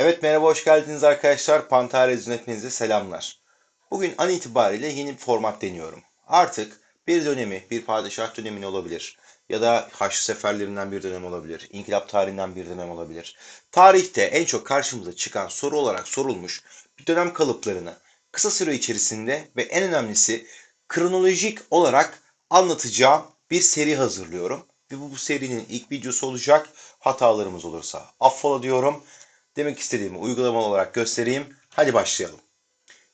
Evet merhaba hoş geldiniz arkadaşlar. Pantarez hepinize selamlar. Bugün an itibariyle yeni bir format deniyorum. Artık bir dönemi, bir padişah dönemin olabilir. Ya da Haçlı seferlerinden bir dönem olabilir. İnkılap tarihinden bir dönem olabilir. Tarihte en çok karşımıza çıkan soru olarak sorulmuş bir dönem kalıplarını kısa süre içerisinde ve en önemlisi kronolojik olarak anlatacağım bir seri hazırlıyorum. Ve bu, bu serinin ilk videosu olacak. Hatalarımız olursa affola diyorum. Demek istediğimi uygulamalı olarak göstereyim. Hadi başlayalım.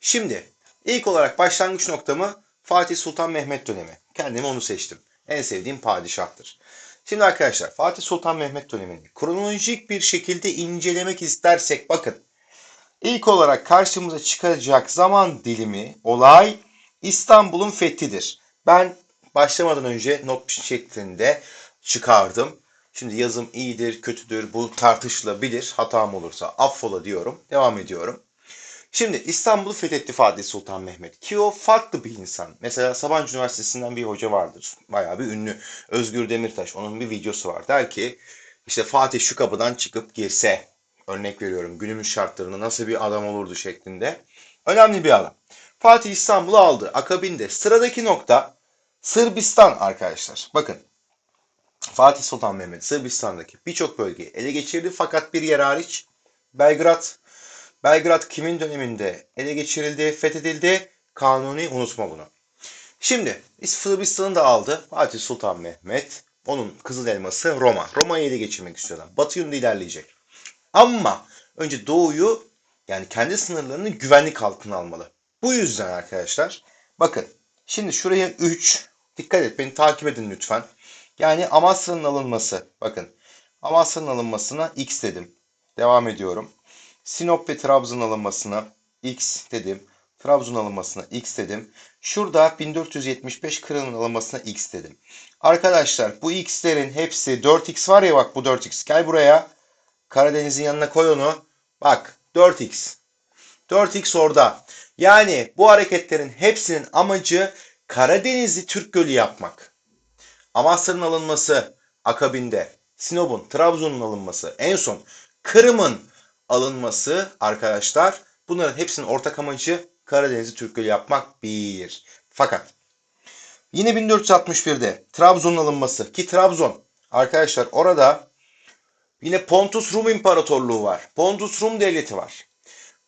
Şimdi ilk olarak başlangıç noktamı Fatih Sultan Mehmet dönemi. Kendime onu seçtim. En sevdiğim padişahtır. Şimdi arkadaşlar Fatih Sultan Mehmet dönemini kronolojik bir şekilde incelemek istersek bakın. İlk olarak karşımıza çıkacak zaman dilimi, olay İstanbul'un fethidir. Ben başlamadan önce not şeklinde çıkardım. Şimdi yazım iyidir, kötüdür bu tartışılabilir. Hatam olursa affola diyorum. Devam ediyorum. Şimdi İstanbul'u fethetti Fatih Sultan Mehmet. Ki o farklı bir insan. Mesela Sabancı Üniversitesi'nden bir hoca vardır. Bayağı bir ünlü. Özgür Demirtaş. Onun bir videosu var. Der ki işte Fatih şu kapıdan çıkıp girse örnek veriyorum günümüz şartlarında nasıl bir adam olurdu şeklinde. Önemli bir adam. Fatih İstanbul'u aldı. Akabinde sıradaki nokta Sırbistan arkadaşlar. Bakın Fatih Sultan Mehmet Sırbistan'daki birçok bölgeyi ele geçirdi fakat bir yer hariç Belgrad. Belgrad kimin döneminde ele geçirildi, fethedildi? Kanuni unutma bunu. Şimdi Sırbistan'ı da aldı Fatih Sultan Mehmet. Onun kızıl elması Roma. Roma'yı ele geçirmek istiyorlar. Batı yönünde ilerleyecek. Ama önce doğuyu yani kendi sınırlarını güvenlik altına almalı. Bu yüzden arkadaşlar bakın şimdi şuraya 3 dikkat et beni takip edin lütfen. Yani Amasra'nın alınması. Bakın Amasra'nın alınmasına X dedim. Devam ediyorum. Sinop ve Trabzon alınmasına X dedim. Trabzon alınmasına X dedim. Şurada 1475 Kırım'ın alınmasına X dedim. Arkadaşlar bu X'lerin hepsi 4X var ya bak bu 4X. Gel buraya. Karadeniz'in yanına koy onu. Bak 4X. 4X orada. Yani bu hareketlerin hepsinin amacı Karadeniz'i Türk Gölü yapmak. Amasra'nın alınması akabinde, Sinop'un, Trabzon'un alınması, en son Kırım'ın alınması arkadaşlar bunların hepsinin ortak amacı Karadeniz'i Türk yapmak bir. Fakat yine 1461'de Trabzon'un alınması ki Trabzon arkadaşlar orada yine Pontus Rum İmparatorluğu var. Pontus Rum Devleti var.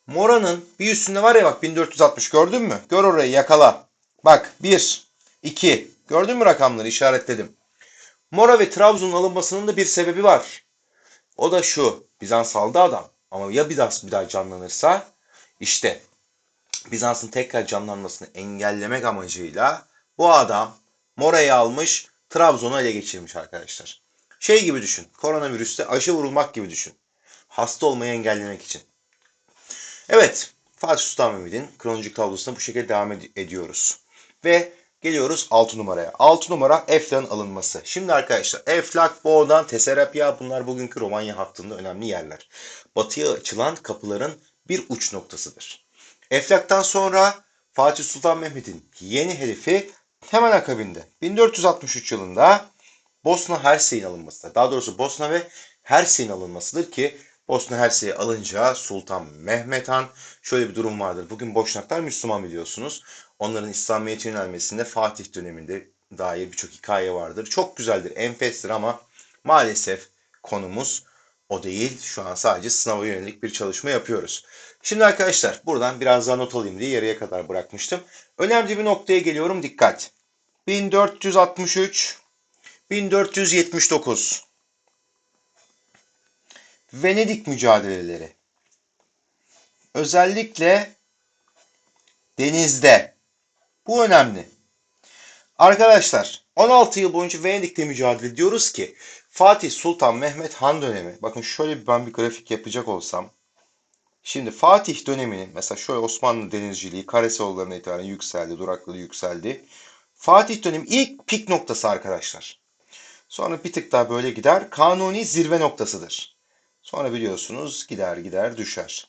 Mora'nın bir üstünde var ya bak 1460 gördün mü? Gör orayı yakala. Bak 1, 2, Gördün mü rakamları işaretledim. Mora ve Trabzon'un alınmasının da bir sebebi var. O da şu. Bizans aldı adam. Ama ya Bizans bir daha canlanırsa işte Bizans'ın tekrar canlanmasını engellemek amacıyla bu adam Mora'yı almış Trabzon'u ele geçirmiş arkadaşlar. Şey gibi düşün. Koronavirüste aşı vurulmak gibi düşün. Hasta olmayı engellemek için. Evet. Fatih Sultan Mehmet'in kronolojik tablosuna bu şekilde devam ed ediyoruz. Ve Geliyoruz 6 numaraya. 6 numara Eflak'ın alınması. Şimdi arkadaşlar Eflak, Boğdan, Teserapya bunlar bugünkü Romanya hattında önemli yerler. Batıya açılan kapıların bir uç noktasıdır. Eflak'tan sonra Fatih Sultan Mehmet'in yeni hedefi hemen akabinde 1463 yılında Bosna Hersey'in alınması. Daha doğrusu Bosna ve Hersey'in alınmasıdır ki Bosna Hersey'i alınca Sultan Mehmet Han şöyle bir durum vardır. Bugün Boşnaklar Müslüman biliyorsunuz. Onların İslamiyet'e yönelmesinde Fatih döneminde dair birçok hikaye vardır. Çok güzeldir, enfestir ama maalesef konumuz o değil. Şu an sadece sınava yönelik bir çalışma yapıyoruz. Şimdi arkadaşlar buradan biraz daha not alayım diye yarıya kadar bırakmıştım. Önemli bir noktaya geliyorum dikkat. 1463 1479 Venedik mücadeleleri. Özellikle denizde bu önemli. Arkadaşlar 16 yıl boyunca Venedik'te mücadele ediyoruz ki Fatih Sultan Mehmet Han dönemi. Bakın şöyle ben bir grafik yapacak olsam. Şimdi Fatih döneminin mesela şöyle Osmanlı denizciliği Karaseoğulları'na itibaren yükseldi, durakladı, yükseldi. Fatih dönemi ilk pik noktası arkadaşlar. Sonra bir tık daha böyle gider. Kanuni zirve noktasıdır. Sonra biliyorsunuz gider gider düşer.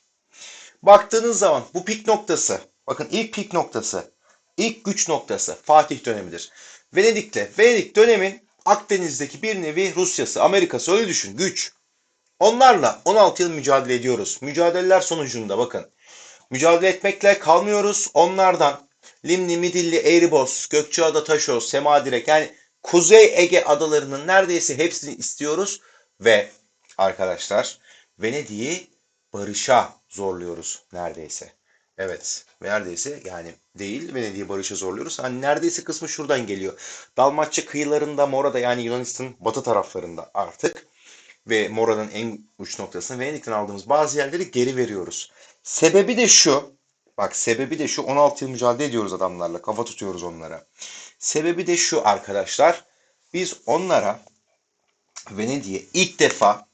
Baktığınız zaman bu pik noktası, bakın ilk pik noktası ilk güç noktası Fatih dönemidir. Venedik'te Venedik dönemin Akdeniz'deki bir nevi Rusya'sı, Amerika'sı öyle düşün güç. Onlarla 16 yıl mücadele ediyoruz. Mücadeleler sonucunda bakın. Mücadele etmekle kalmıyoruz. Onlardan Limni, Midilli, Eğriboz, Gökçeada, Taşoz, Semadirek yani Kuzey Ege adalarının neredeyse hepsini istiyoruz ve arkadaşlar Venedik'i barışa zorluyoruz neredeyse. Evet, neredeyse yani değil Venedik'i barışa zorluyoruz. Hani neredeyse kısmı şuradan geliyor. Dalmatça kıyılarında, Mora'da yani Yunanistan'ın batı taraflarında artık ve Mora'nın en uç noktasını Venedik'ten aldığımız bazı yerleri geri veriyoruz. Sebebi de şu. Bak sebebi de şu 16 yıl mücadele ediyoruz adamlarla. Kafa tutuyoruz onlara. Sebebi de şu arkadaşlar. Biz onlara Venedik'e ilk defa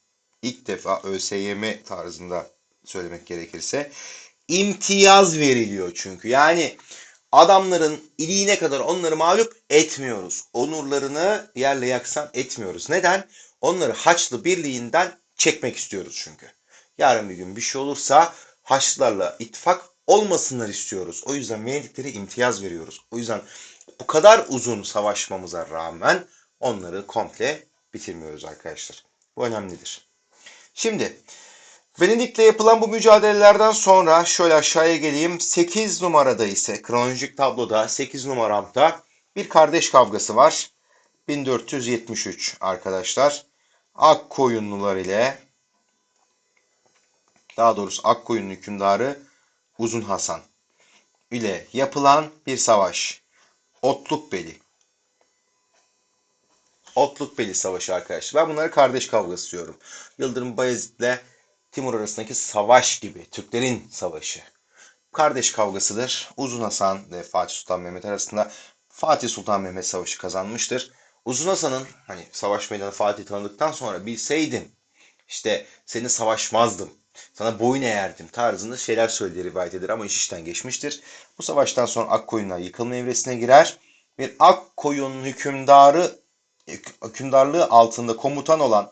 ilk defa ÖSYM tarzında söylemek gerekirse imtiyaz veriliyor çünkü. Yani adamların iliğine kadar onları mağlup etmiyoruz. Onurlarını yerle yaksan etmiyoruz. Neden? Onları Haçlı Birliği'nden çekmek istiyoruz çünkü. Yarın bir gün bir şey olursa Haçlılarla ittifak olmasınlar istiyoruz. O yüzden Venediklere imtiyaz veriyoruz. O yüzden bu kadar uzun savaşmamıza rağmen onları komple bitirmiyoruz arkadaşlar. Bu önemlidir. Şimdi Venedik'le yapılan bu mücadelelerden sonra şöyle aşağıya geleyim. 8 numarada ise kronolojik tabloda 8 numaramda bir kardeş kavgası var. 1473 arkadaşlar. Akkoyunlular ile daha doğrusu Akkoyunlu hükümdarı Uzun Hasan ile yapılan bir savaş. Otlukbeli. Otlukbeli Savaşı arkadaşlar. Ben bunları kardeş kavgası diyorum. Yıldırım Bayezid'le Timur arasındaki savaş gibi. Türklerin savaşı. Kardeş kavgasıdır. Uzun Hasan ve Fatih Sultan Mehmet arasında Fatih Sultan Mehmet savaşı kazanmıştır. Uzun Hasan'ın hani savaş meydanı Fatih tanıdıktan sonra bilseydim işte seni savaşmazdım. Sana boyun eğerdim tarzında şeyler söylediği rivayet edilir ama iş işten geçmiştir. Bu savaştan sonra Akkoyunlar yıkılma evresine girer. Bir Akkoyun hükümdarı hükümdarlığı altında komutan olan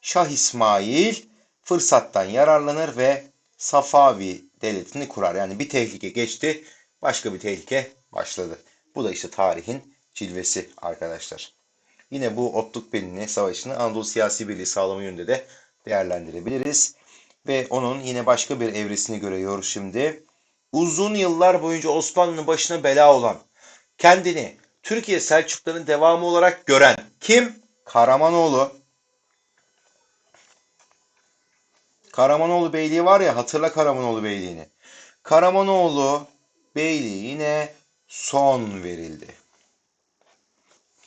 Şah İsmail fırsattan yararlanır ve Safavi devletini kurar. Yani bir tehlike geçti, başka bir tehlike başladı. Bu da işte tarihin cilvesi arkadaşlar. Yine bu Otlukbeli'nin savaşını Anadolu siyasi birliği sağlama yönünde de değerlendirebiliriz. Ve onun yine başka bir evresini görüyoruz şimdi. Uzun yıllar boyunca Osmanlı'nın başına bela olan, kendini Türkiye Selçukluların devamı olarak gören kim? Karamanoğlu. Karamanoğlu Beyliği var ya hatırla Karamanoğlu Beyliği'ni. Karamanoğlu Beyliği'ne son verildi.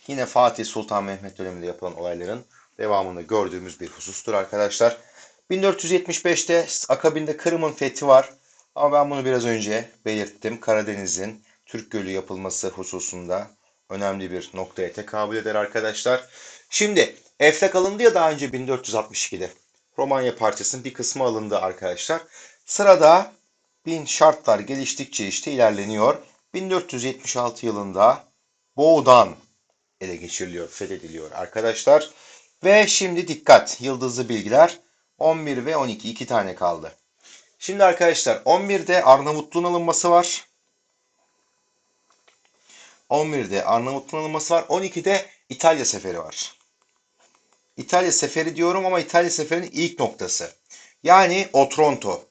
Yine Fatih Sultan Mehmet döneminde yapılan olayların devamında gördüğümüz bir husustur arkadaşlar. 1475'te akabinde Kırım'ın fethi var. Ama ben bunu biraz önce belirttim. Karadeniz'in Türk Gölü yapılması hususunda önemli bir noktaya tekabül eder arkadaşlar. Şimdi Eflak alındı ya daha önce 1462'de. Romanya parçasının bir kısmı alındı arkadaşlar. Sırada bin şartlar geliştikçe işte ilerleniyor. 1476 yılında Boğdan ele geçiriliyor, fethediliyor arkadaşlar. Ve şimdi dikkat, yıldızlı bilgiler 11 ve 12 iki tane kaldı. Şimdi arkadaşlar 11'de Arnavutluğun alınması var. 11'de Arnavutluğun alınması var. 12'de İtalya seferi var. İtalya seferi diyorum ama İtalya seferinin ilk noktası. Yani Otranto.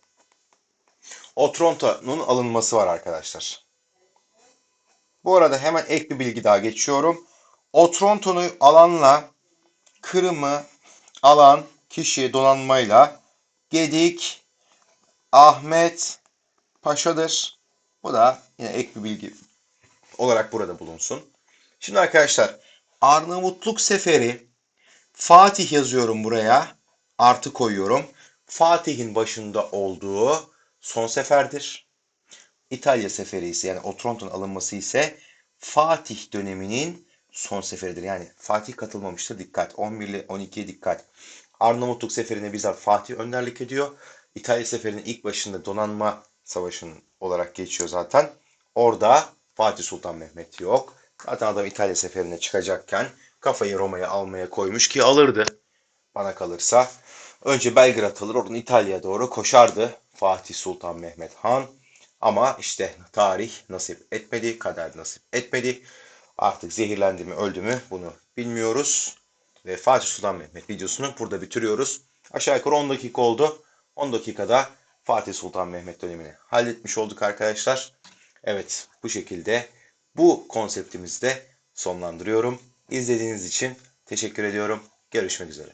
Otranto'nun alınması var arkadaşlar. Bu arada hemen ek bir bilgi daha geçiyorum. Otranto'nu alanla Kırım'ı alan kişi donanmayla Gedik Ahmet Paşa'dır. Bu da yine ek bir bilgi olarak burada bulunsun. Şimdi arkadaşlar Arnavutluk seferi Fatih yazıyorum buraya. Artı koyuyorum. Fatih'in başında olduğu son seferdir. İtalya seferi ise yani Otranto'nun alınması ise Fatih döneminin son seferidir. Yani Fatih katılmamıştır. Dikkat. 11 ile 12'ye dikkat. Arnavutluk seferine bizzat Fatih önderlik ediyor. İtalya seferinin ilk başında donanma savaşının olarak geçiyor zaten. Orada Fatih Sultan Mehmet yok. Zaten adam İtalya seferine çıkacakken kafayı Roma'ya almaya koymuş ki alırdı. Bana kalırsa. Önce Belgrad alır oradan İtalya'ya doğru koşardı Fatih Sultan Mehmet Han. Ama işte tarih nasip etmedi, kader nasip etmedi. Artık zehirlendi mi, öldü mü bunu bilmiyoruz. Ve Fatih Sultan Mehmet videosunu burada bitiriyoruz. Aşağı yukarı 10 dakika oldu. 10 dakikada Fatih Sultan Mehmet dönemini halletmiş olduk arkadaşlar. Evet bu şekilde bu konseptimizi de sonlandırıyorum. İzlediğiniz için teşekkür ediyorum. Görüşmek üzere.